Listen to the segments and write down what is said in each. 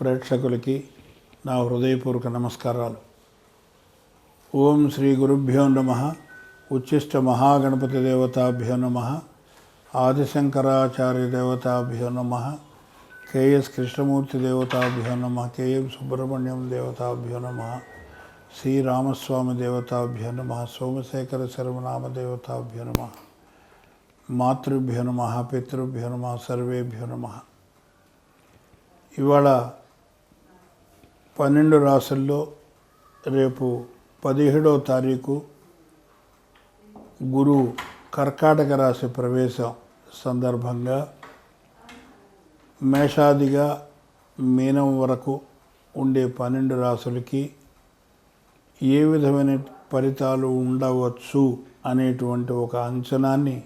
ప్రేక్షకులకి నా హృదయపూర్వక నమస్కారాలు. ఓం శ్రీ గురుభ్యో నమ ఉచ్చిష్ట మహాగణపతి దేవతాభ్యో నమ ఆదిశంకరాచార్య దేవతాభ్యో నమ కేఎస్ కృష్ణమూర్తి దేవతాభ్యో నమ కేఎం సుబ్రహ్మణ్యం దేవతాభ్యో నమ శ్రీరామస్వామి దేవతాభ్యో నమ సోమశేఖర శర్మనామ దేవతాభ్యో నమ మాతృభ్యో నమ పితృభ్యో నమ సర్వేభ్యో నమ. ఇవాళ పన్నెండు రాసుల్లో రేపు పదిహేడవ తారీఖు గురు కర్కాటక రాశి ప్రవేశం సందర్భంగా మేషాదిగా మీనం వరకు ఉండే పన్నెండు రాసులకి ఏ విధమైన ఫలితాలు ఉండవచ్చు అనేటువంటి ఒక అంచనాన్ని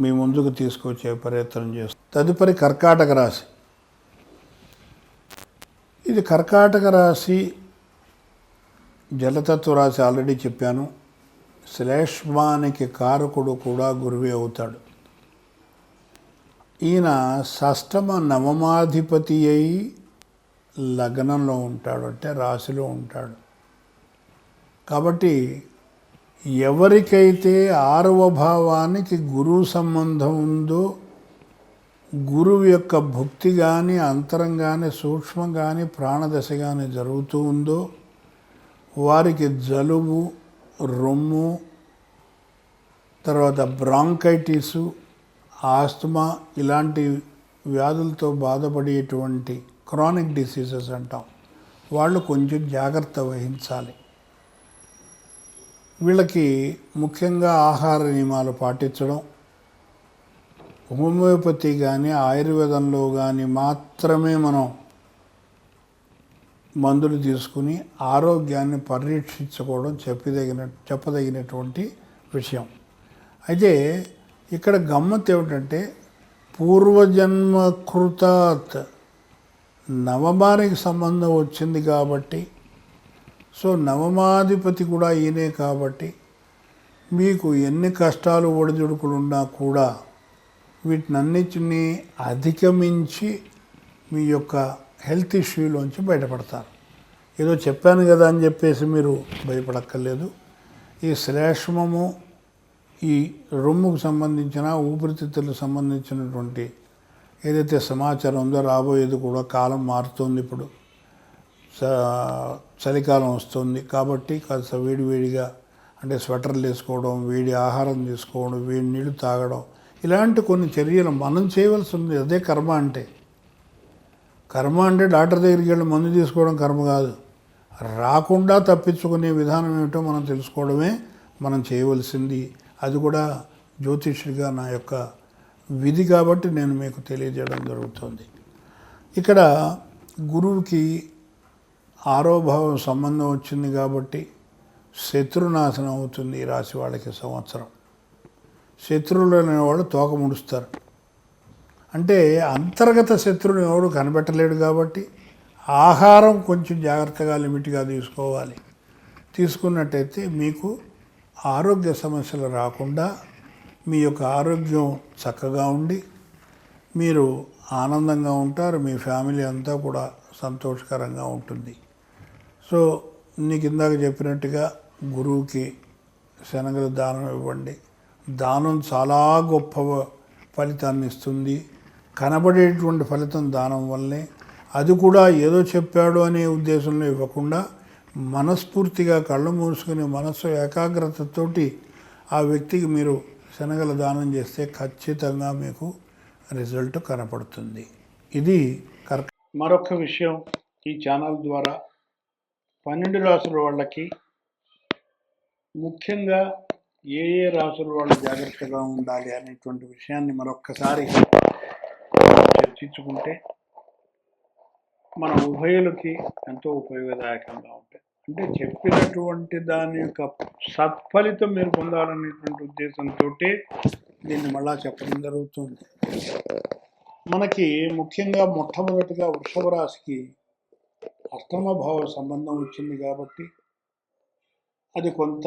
మీ ముందుకు తీసుకొచ్చే ప్రయత్నం చేస్తాం. తదుపరి కర్కాటక రాశి. ఇది కర్కాటక రాశి జలతత్వ రాశి ఆల్రెడీ చెప్పాను. శ్లేష్మానికి కారకుడు కూడా గురువే అవుతాడు. ఈయన షష్టమ నవమాధిపతి అయి లగ్నంలో ఉంటాడు అంటే రాశిలో ఉంటాడు. కాబట్టి ఎవరికైతే ఆరవ భావానికి గురువు సంబంధం ఉందో గురువు యొక్క భక్తి కానీ అంతరం కానీ సూక్ష్మం కానీ ప్రాణదశ కానీ జరుగుతూ ఉందో వారికి జలుబు రొమ్ము తర్వాత బ్రాంకైటిసు ఆస్తమా ఇలాంటి వ్యాధులతో బాధపడేటువంటి క్రానిక్ డిసీజెస్ అంటాం. వాళ్ళు కొంచెం జాగ్రత్త వహించాలి. వీళ్ళకి ముఖ్యంగా ఆహార నియమాలు పాటించడం హోమియోపతి కానీ ఆయుర్వేదంలో కానీ మాత్రమే మనం మందులు తీసుకుని ఆరోగ్యాన్ని పరిరక్షించుకోవడం చెప్పదగిన చెప్పదగినటువంటి విషయం. అయితే ఇక్కడ గమ్మత్ ఏమిటంటే పూర్వజన్మకృతాత్ నవమానికి సంబంధం వచ్చింది కాబట్టి సో నవమాధిపతి కూడా ఈయనే కాబట్టి మీకు ఎన్ని కష్టాలు ఒడిదుడుకులు ఉన్నా కూడా వీటినన్నిటినీ అధిగమించి మీ యొక్క హెల్త్ ఇష్యూలోంచి బయటపడతారు. ఏదో చెప్పాను కదా అని చెప్పేసి మీరు భయపడక్కర్లేదు. ఈ శ్లేష్మము ఈ రొమ్ముకు సంబంధించిన ఊపిరితిత్తులకు సంబంధించినటువంటి ఏదైతే సమాచారం ఉందో రాబోయేది కూడా కాలం మారుతుంది ఇప్పుడు. చలికాలం వస్తుంది కాబట్టి కాస్త వేడివేడిగా అంటే స్వెటర్లు వేసుకోవడం వేడి ఆహారం తీసుకోవడం వేడి నీళ్ళు తాగడం ఇలాంటి కొన్ని చర్యలు మనం చేయవలసి ఉంది అదే కర్మ అంటే. కర్మ అంటే డాక్టర్ దగ్గరికి వెళ్ళి మందు తీసుకోవడం కర్మ కాదు. రాకుండా తప్పించుకునే విధానం ఏమిటో మనం తెలుసుకోవడమే మనం చేయవలసింది. అది కూడా జ్యోతిష్యుడిగా నా యొక్క విధి కాబట్టి నేను మీకు తెలియజేయడం జరుగుతుంది. ఇక్కడ గురువుకి ఆరోభావం సంబంధం వచ్చింది కాబట్టి శత్రునాశనం అవుతుంది ఈ రాశి వాళ్ళకి సంవత్సరం. శత్రువులు అనేవాళ్ళు తోక ముడుస్తారు. అంటే అంతర్గత శత్రువుని ఎవడు కనిపెట్టలేడు కాబట్టి ఆహారం కొంచెం జాగ్రత్తగా లిమిట్గా తీసుకోవాలి. తీసుకున్నట్టయితే మీకు ఆరోగ్య సమస్యలు రాకుండా మీ యొక్క ఆరోగ్యం చక్కగా ఉండి మీరు ఆనందంగా ఉంటారు మీ ఫ్యామిలీ అంతా కూడా సంతోషకరంగా ఉంటుంది. సో నీకు ఇందాక చెప్పినట్టుగా గురువుకి శనగలు దానం ఇవ్వండి. దానం చాలా గొప్ప ఫలితాన్ని ఇస్తుంది. కనబడేటువంటి ఫలితం దానం వల్లనే. అది కూడా ఏదో చెప్పాడు అనే ఉద్దేశంలో ఇవ్వకుండా మనస్ఫూర్తిగా కళ్ళు మూసుకుని మనస్సు ఏకాగ్రతతోటి ఆ వ్యక్తికి మీరు శనగల దానం చేస్తే ఖచ్చితంగా మీకు రిజల్ట్ కనపడుతుంది. ఇది కరెక్ట్ మరొక విషయం ఈ ఛానల్ ద్వారా పన్నెండు రాసుల వాళ్ళకి ముఖ్యంగా ఏ ఏ రాసుల వాళ్ళు జాగ్రత్తగా ఉండాలి అనేటువంటి విషయాన్ని మరొక్కసారి చర్చించుకుంటే మన ఉభయులకి ఎంతో ఉపయోగదాయకంగా ఉంటాయి. అంటే చెప్పినటువంటి దాని యొక్క సత్ఫలితం మీరు పొందాలనేటువంటి ఉద్దేశంతో దీన్ని మళ్ళా చెప్పడం జరుగుతుంది. మనకి ముఖ్యంగా మొట్టమొదటిగా వృషభ రాశికి అష్టమభావ సంబంధం వచ్చింది కాబట్టి అది కొంత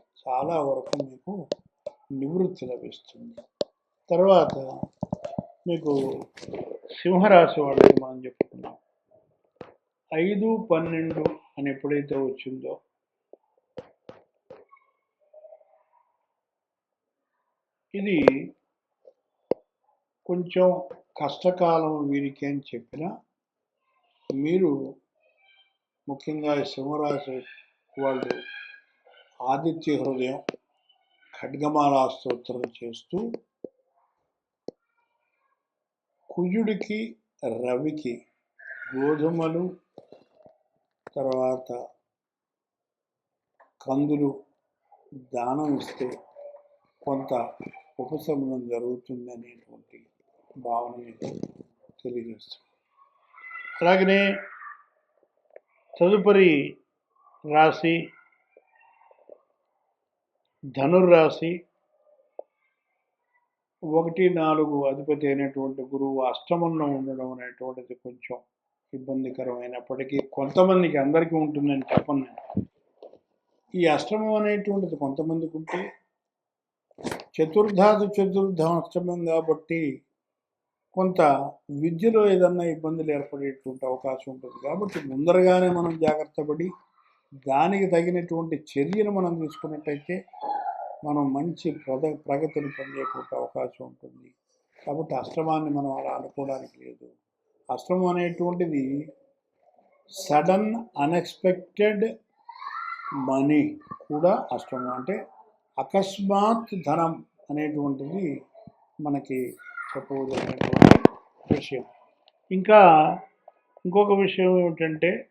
చాలా వరకు మీకు నివృత్తి లభిస్తుంది. తర్వాత మీకు సింహరాశి వాళ్ళకి మనం చెప్పుకున్నాం ఐదు పన్నెండు అని ఎప్పుడైతే వచ్చిందో ఇది కొంచెం కష్టకాలం వీరికి అని చెప్పిన మీరు ముఖ్యంగా ఈ సింహరాశి వాళ్ళు ఆదిత్య హృదయం ఖడ్గమాలా స్తోత్రం చేస్తూ కుజుడికి రవికి గోధుమలు తర్వాత కందులు దానం ఇస్తే కొంత ఉపశమనం జరుగుతుంది అనేటువంటి భావన తెలియజేస్తుంది. అలాగనే తదుపరి రాశి ధనుర్రాశి ఒకటి నాలుగు అధిపతి అయినటువంటి గురువు అష్టమంలో ఉండడం అనేటువంటిది కొంచెం ఇబ్బందికరమైనప్పటికీ కొంతమందికి అందరికీ ఉంటుందని చెప్పను నేను. ఈ అష్టమం అనేటువంటిది కొంతమందికి ఉంటే చతుర్థాది చతుర్థం అష్టమం కాబట్టి కొంత విద్యలో ఏదన్నా ఇబ్బందులు ఏర్పడేటువంటి అవకాశం ఉంటుంది కాబట్టి ముందరగానే మనం జాగ్రత్త పడి దానికి తగినటువంటి చర్యలు మనం తీసుకున్నట్టయితే మనం మంచి ప్రద ప్రగతిని పొందేటువంటి అవకాశం ఉంటుంది. కాబట్టి అశ్రమాన్ని మనం అలా అనుకోవడానికి లేదు. అశ్రమం అనేటువంటిది సడన్ అన్ఎక్స్పెక్టెడ్ మనీ కూడా అశ్రమం. అంటే అకస్మాత్ ధనం అనేటువంటిది మనకి చెప్పవలసినటువంటి విషయం. ఇంకా ఇంకొక విషయం ఏమిటంటే